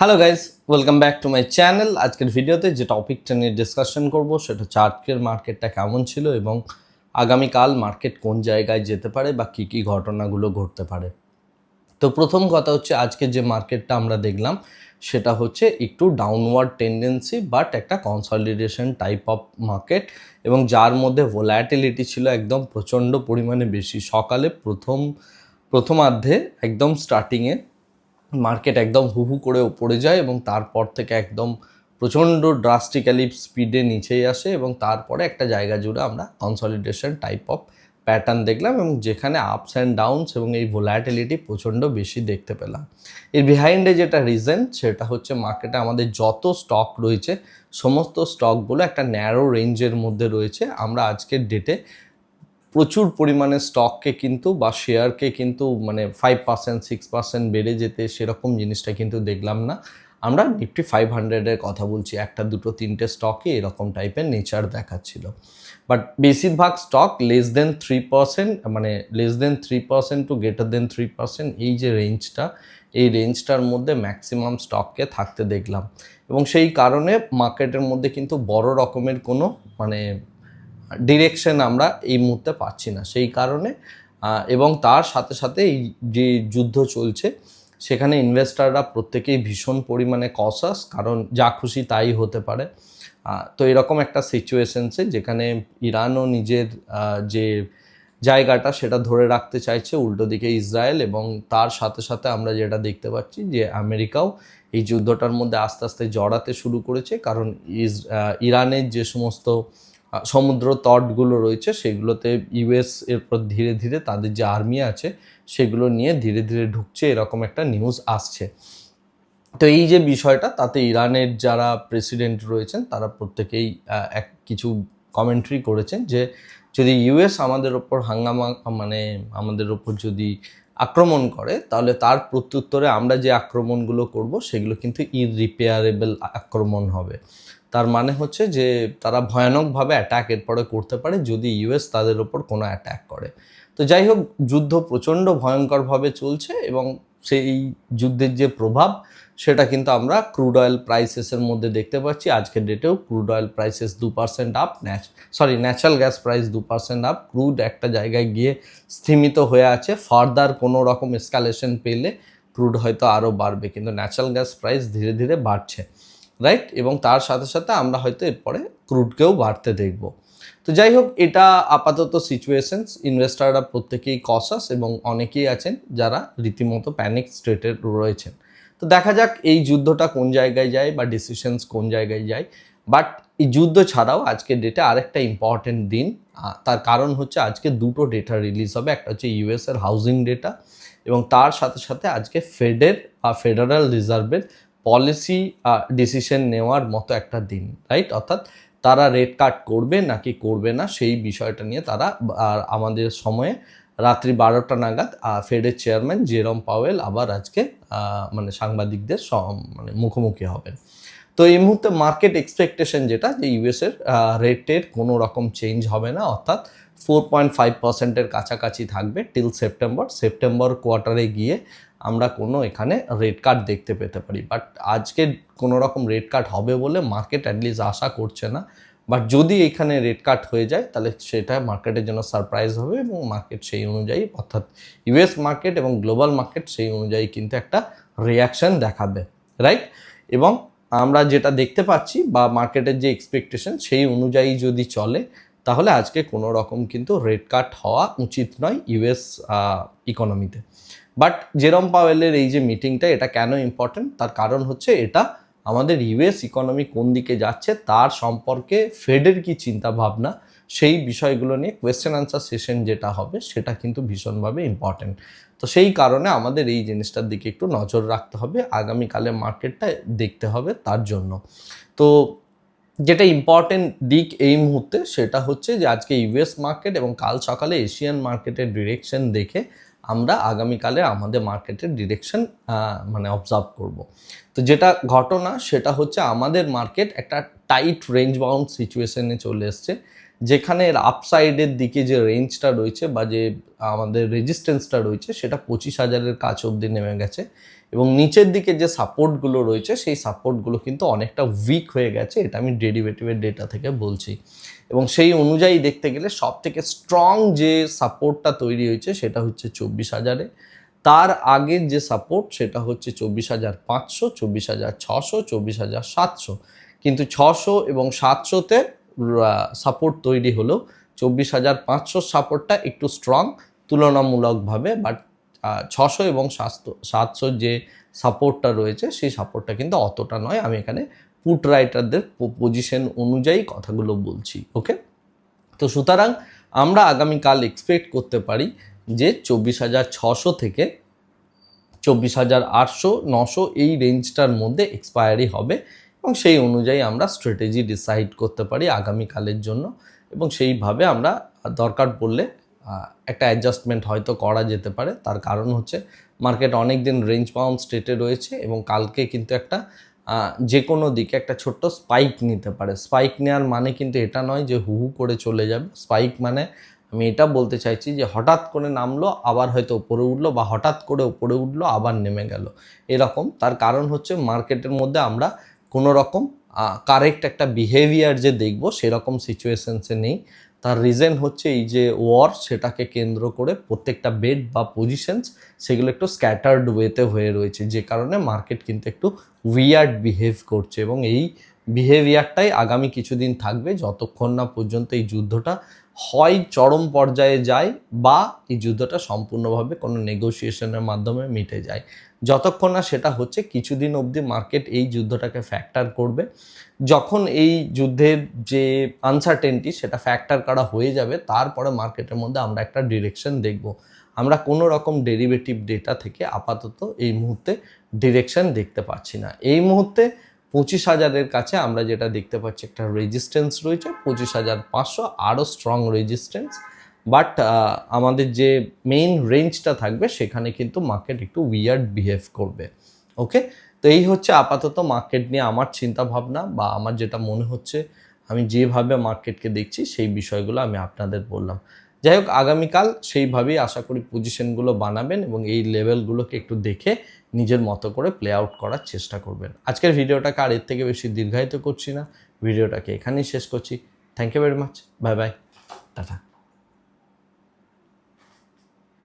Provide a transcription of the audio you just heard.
Hello guys welcome back to my channel আজকের ভিডিওতে যে টপিকটা নিয়ে ডিসকাশন করব, সেটা আজকের মার্কেটটা কেমন ছিল এবং আগামীকাল মার্কেট কোন জায়গায় যেতে পারে বা কী কী ঘটনাগুলো ঘটতে পারে। তো প্রথম কথা হচ্ছে আজকে যে মার্কেটটা আমরা দেখলাম, সেটা হচ্ছে একটু ডাউনওয়ার্ড টেন্ডেন্সি বাট একটা কনসলিডেশন টাইপ অফ মার্কেট এবং যার মধ্যে ভোলাটিলিটি ছিল একদম প্রচণ্ড পরিমাণে বেশি। সকালে প্রথম, প্রথমার্ধে একদম স্টার্টিংয়ে মার্কেট একদম হু হু করে ওপরে যায় এবং তারপর থেকে একদম প্রচণ্ড ড্রাস্টিক্যালি স্পিডে নিচেই আসে এবং তারপরে একটা জায়গা জুড়ে আমরা কনসলিডেশন টাইপ অফ প্যাটার্ন দেখলাম এবং যেখানে আপস অ্যান্ড ডাউনস এবং এই ভোলাটিলিটি প্রচণ্ড বেশি দেখতে পেলাম। এর বিহাইন্ডে যেটা রিজন সেটা হচ্ছে মার্কেটে আমাদের যত স্টক রয়েছে, সমস্ত স্টকগুলো একটা ন্যারো রেঞ্জের মধ্যে রয়েছে। আমরা আজকের ডেটে প্রচুর পরিমাণে স্টককে কিন্তু বা শেয়ারকে কিন্তু মানে ফাইভ পার্সেন্ট সিক্স পার্সেন্ট বেড়ে যেতে সেরকম জিনিসটা কিন্তু দেখলাম না। আমরা নিফটি ফাইভ হান্ড্রেডের কথা বলছি, একটা, দুটো, তিনটে স্টকে এরকম টাইপের নেচার দেখাচ্ছিল। বাট বেশিরভাগ stock less than three percent মানে less than three percent to greater than three percent এই যে রেঞ্জটা এই রেঞ্জটার মধ্যে ম্যাক্সিমাম স্টককে থাকতে দেখলাম। এবং সেই কারণে মার্কেটের মধ্যে কিন্তু বড় রকমের কোনো মানে ডিরেকশন আমরা এই মুহূর্তে পাচ্ছি না। সেই কারণে এবং তার সাথে সাথে এই যে যুদ্ধ চলছে, সেখানে ইনভেস্টাররা প্রত্যেকেই ভীষণ পরিমাণে কসাস কারণ যা খুশি তাই হতে পারে। তো এরকম একটা সিচুয়েশনসে যেখানে ইরানও নিজের যে জায়গাটা সেটা ধরে রাখতে চাইছে উল্টো দিকে ইসরায়েল এবং তার সাথে সাথে আমরা যেটা দেখতে পাচ্ছি যে আমেরিকাও এই যুদ্ধটার মধ্যে আস্তে আস্তে জড়াতে শুরু করেছে। কারণ ইরানের যে সমস্ত সমুদ্র তটগুলো রয়েছে, সেগুলোতে ইউএস এরপর ধীরে ধীরে তাদের যে আর্মি আছে, সেগুলো নিয়ে ধীরে ধীরে ঢুকছে, এরকম একটা নিউজ আসছে। তো এই যে বিষয়টা, তাতে ইরানের যারা প্রেসিডেন্ট রয়েছেন, তারা প্রত্যেকেই এক কিছু কমেন্ট্রি করেছেন যে, যদি ইউএস আমাদের ওপর হাঙ্গামা মানে আমাদের ওপর যদি আক্রমণ করে, তাহলে তার প্রত্যুত্তরে আমরা যে আক্রমণগুলো করব, সেগুলো কিন্তু ইরিপেয়ারেবল আক্রমণ হবে। তার মানে হচ্ছে যে তারা ভয়ানকভাবে অ্যাটাক এরপরে করতে পারে যদি ইউএস তাদের ওপর কোনো অ্যাটাক করে। তো যাই হোক, যুদ্ধ প্রচণ্ড ভয়ঙ্করভাবে চলছে এবং সেই যুদ্ধের যে প্রভাব, সেটা কিন্তু আমরা ক্রুড অয়েল প্রাইসেসের মধ্যে দেখতে পাচ্ছি। আজকের ডেটেও ক্রুড অয়েল প্রাইসেস দু percent up nat sorry natural gas price দু পার্সেন্ট আপ ক্রুড একটা জায়গায় গিয়ে স্থিমিত হয়ে আছে। ফার্দার কোনো রকম এসকালেশন পেলে ক্রুড হয়তো আরও বাড়বে, কিন্তু ন্যাচারাল গ্যাস প্রাইস ধীরে ধীরে বাড়ছে। রাইট এবং তার সাথে সাথে আমরা হয়তো এরপরে ক্রুডকেও বাড়তে দেখব। তো যাই হোক, এটা আপাতত সিচুয়েশনস ইনভেস্টাররা প্রত্যেকেই কসাস এবং অনেকেই আছেন যারা রীতিমতো প্যানিক স্টেটের রয়েছেন। তো দেখা যাক এই যুদ্ধটা কোন জায়গায় যায় বা ডিসিশনস কোন জায়গায় যায়। বাট এই যুদ্ধ ছাড়াও আজকের ডেটে আরেকটা ইম্পর্টেন্ট দিন তার কারণ হচ্ছে আজকে দুটো ডেটা রিলিজ হবে। একটা হচ্ছে ইউএস এর হাউজিং ডেটা এবং তার সাথে সাথে আজকে ফেডের বা ফেডারেল রিজার্ভের পলিসি ডিসিশন নেওয়ার মতো একটা দিন রাইট অর্থাৎ তারা রেড কাট করবে নাকি করবে না, সেই বিষয়টা নিয়ে তারা আমাদের সময়ে রাত্রি বারোটা নাগাদ ফেডের চেয়ারম্যান জেরম পাওয়েল আবার আজকে মানে সাংবাদিকদের মানে মুখোমুখি হবেন। তো এই মুহূর্তে মার্কেট এক্সপেকটেশন যেটা, যে ইউএসের রেটের কোনো রকম চেঞ্জ হবে না, অর্থাৎ ফোর পয়েন্ট ফাইভ পার্সেন্টের কাছাকাছি থাকবে টিল সেপ্টেম্বর সেপ্টেম্বর কোয়ার্টারে গিয়ে আমরা কোনো এখানে রেড কার্ড দেখতে পেতে পারি। বাট আজকে কোনো রকম রেড কার্ড হবে বলে মার্কেট অ্যাটলিস্ট আশা করছে না। বাট যদি এখানে রেড কাট হয়ে যায়, তাহলে সেটা মার্কেটের জন্য সারপ্রাইজ হবে এবং মার্কেট সেই অনুযায়ী, অর্থাৎ ইউএস মার্কেট এবং গ্লোবাল মার্কেট সেই অনুযায়ী কিন্তু একটা রিয়াকশন দেখাবে রাইট এবং আমরা যেটা দেখতে পাচ্ছি বা মার্কেটের যে এক্সপেকটেশন সেই অনুযায়ী যদি চলে, তাহলে আজকে কোনো রকম কিন্তু রেড কাট হওয়া উচিত নয় ইউএস ইকোনমিতে বাট জেরম পাওয়েলের এই যে মিটিংটা এটা কেন ইম্পর্টেন্ট তার কারণ হচ্ছে এটা আমাদের ইউএস ইকোনমি কোন দিকে যাচ্ছে, তার সম্পর্কে ফেডের কি চিন্তা ভাবনা সেই বিষয়গুলো নিয়ে কোয়েশ্চেন আনসার সেশন যেটা হবে, সেটা কিন্তু ভীষণভাবে ইম্পর্টেন্ট তো সেই কারণে আমাদের এই জিনিসটার দিকে একটু নজর রাখতে হবে আগামীকালে মার্কেটটা দেখতে হবে তার জন্য। তো যেটা ইম্পর্টেন্ট দিক এই মুহূর্তে, সেটা হচ্ছে যে আজকে ইউএস মার্কেট এবং কাল সকালে এশিয়ান মার্কেটের ডিরেকশন দেখে আমরা আগামীকালে আমাদের মার্কেটের ডিরেকশন মানে অবজার্ভ করব। তো যেটা ঘটনা, সেটা হচ্ছে আমাদের মার্কেট একটা টাইট রেঞ্জ বাউন্ড সিচুয়েশনে চলে এসছে, যেখানে এর আপসাইডের দিকে যে রেঞ্জটা রয়েছে বা যে আমাদের রেজিস্ট্যান্সটা রয়েছে, সেটা পঁচিশ হাজারের কাছ অবধি নেমে গেছে এবং নিচের দিকে যে সাপোর্টগুলো রয়েছে, সেই সাপোর্টগুলো কিন্তু অনেকটা উইক হয়ে গেছে, এটা আমি ডেরিভেটিভের ডেটা থেকে বলছি। এবং সেই অনুযায়ী দেখতে গেলে সব থেকে স্ট্রং যে সাপোর্টটা তৈরি হয়েছে সেটা হচ্ছে চব্বিশ হাজারে। তার আগের যে সাপোর্ট সেটা হচ্ছে চব্বিশ হাজার পাঁচশো, চব্বিশ হাজার ছশো, চব্বিশ হাজার সাতশো। কিন্তু ছশো এবং সাতশোতে সাপোর্ট তৈরি হলো। চব্বিশ হাজার পাঁচশোর সাপোর্টটা একটু স্ট্রং তুলনামূলকভাবে বাট ছশো এবং সাতশো, সাতশোর যে সাপোর্টটা রয়েছে, সেই সাপোর্টটা কিন্তু অতটা নয়। আমি এখানে পুট রাইটারদের পজিশন অনুযায়ী কথাগুলো বলছি ওকে তো সুতরাং আমরা আগামীকাল এক্সপেক্ট করতে পারি যে চব্বিশ হাজার ছশো থেকে চব্বিশ হাজার আটশো, নশো এই রেঞ্জটার মধ্যে এক্সপায়ারি হবে এবং সেই অনুযায়ী আমরা স্ট্র্যাটেজি ডিসাইড করতে পারি আগামীকালের জন্য এবং সেইভাবে আমরা দরকার পড়লে একটা অ্যাডজাস্টমেন্ট হয়তো করা যেতে পারে। তার কারণ হচ্ছে মার্কেট অনেক দিন রেঞ্জ বাউন্ড স্টেটে রয়েছে এবং কালকে কিন্তু একটা যে কোনো দিকে একটা ছোট্ট স্পাইক নিতে পারে। স্পাইক নেওয়ার মানে কিন্তু এটা নয় যে হু হু করে চলে যাবে। স্পাইক মানে আমি এটা বলতে চাইছি যে হঠাৎ করে নামলো, আবার হয়তো উপরে উঠল বা হঠাৎ করে উপরে উঠল, আবার নেমে গেল। এরকম। তার কারণ হচ্ছে মার্কেটের মধ্যে আমরা কোনো রকম কারেক্ট একটা বিহেভিয়ার যে দেখব, সেরকম সিচুয়েশনসে নেই। তার রিজন হচ্ছে এই যে ওয়ার সেটাকে কেন্দ্র করে প্রত্যেকটা বেড বা পজিশনস সেগুলো একটু স্ক্যাটার্ড ওয়েতে হয়ে রয়েছে। যে কারণে মার্কেট কিন্তু একটু উইয়ার্ড বিহেভ করছে এবং এই বিহেভিয়ারটাই আগামী কিছুদিন থাকবে। যতক্ষণ না পর্যন্ত এই যুদ্ধটা হয় চরম পর্যায়ে যায় বা এই যুদ্ধটা সম্পূর্ণভাবে কোনো নেগোসিয়েশনের মাধ্যমে মিটে যায়। যতক্ষণ না সেটা হচ্ছে কিছুদিন অবধি মার্কেট এই যুদ্ধটাকে ফ্যাক্টর করবে। যখন এই যুদ্ধের যে আনসার্টেনটি সেটা ফ্যাক্টর করা হয়ে যাবে, তারপরে মার্কেটের মধ্যে আমরা একটা ডিরেকশন দেখব। আমরা কোনো রকম ডেরিভেটিভ ডেটা থেকে আপাতত এই মুহূর্তে ডিরেকশন দেখতে পাচ্ছি না। এই মুহূর্তে পঁচিশ হাজারের কাছে আমরা যেটা দেখতে পাচ্ছি, একটা রেজিস্ট্যান্স রয়েছে, পঁচিশ হাজার পাঁচশো, আরও স্ট্রং রেজিস্ট্যান্স বাট আমাদের যে মেইন রেঞ্জটা থাকবে, সেখানে কিন্তু মার্কেট একটু উইয়ার্ড বিহেভ করবে। ওকে তো এই হচ্ছে আপাতত মার্কেট নিয়ে আমার চিন্তা ভাবনা বা আমার যেটা মনে হচ্ছে, আমি যেভাবে মার্কেটকে দেখছি, সেই বিষয়গুলো আমি আপনাদের বললাম। যাই হোক, আগামীকাল সেইভাবেই আশা করি পজিশনগুলো বানাবেন এবং এই লেভেলগুলোকে একটু দেখে নিজের মতো করে প্লে আউট করার চেষ্টা করবেন। আজকের ভিডিওটাকে আর এর থেকে বেশি দীর্ঘায়িত করছি না। ভিডিওটাকে এখানেই শেষ করছি। Thank you very much bye bye tata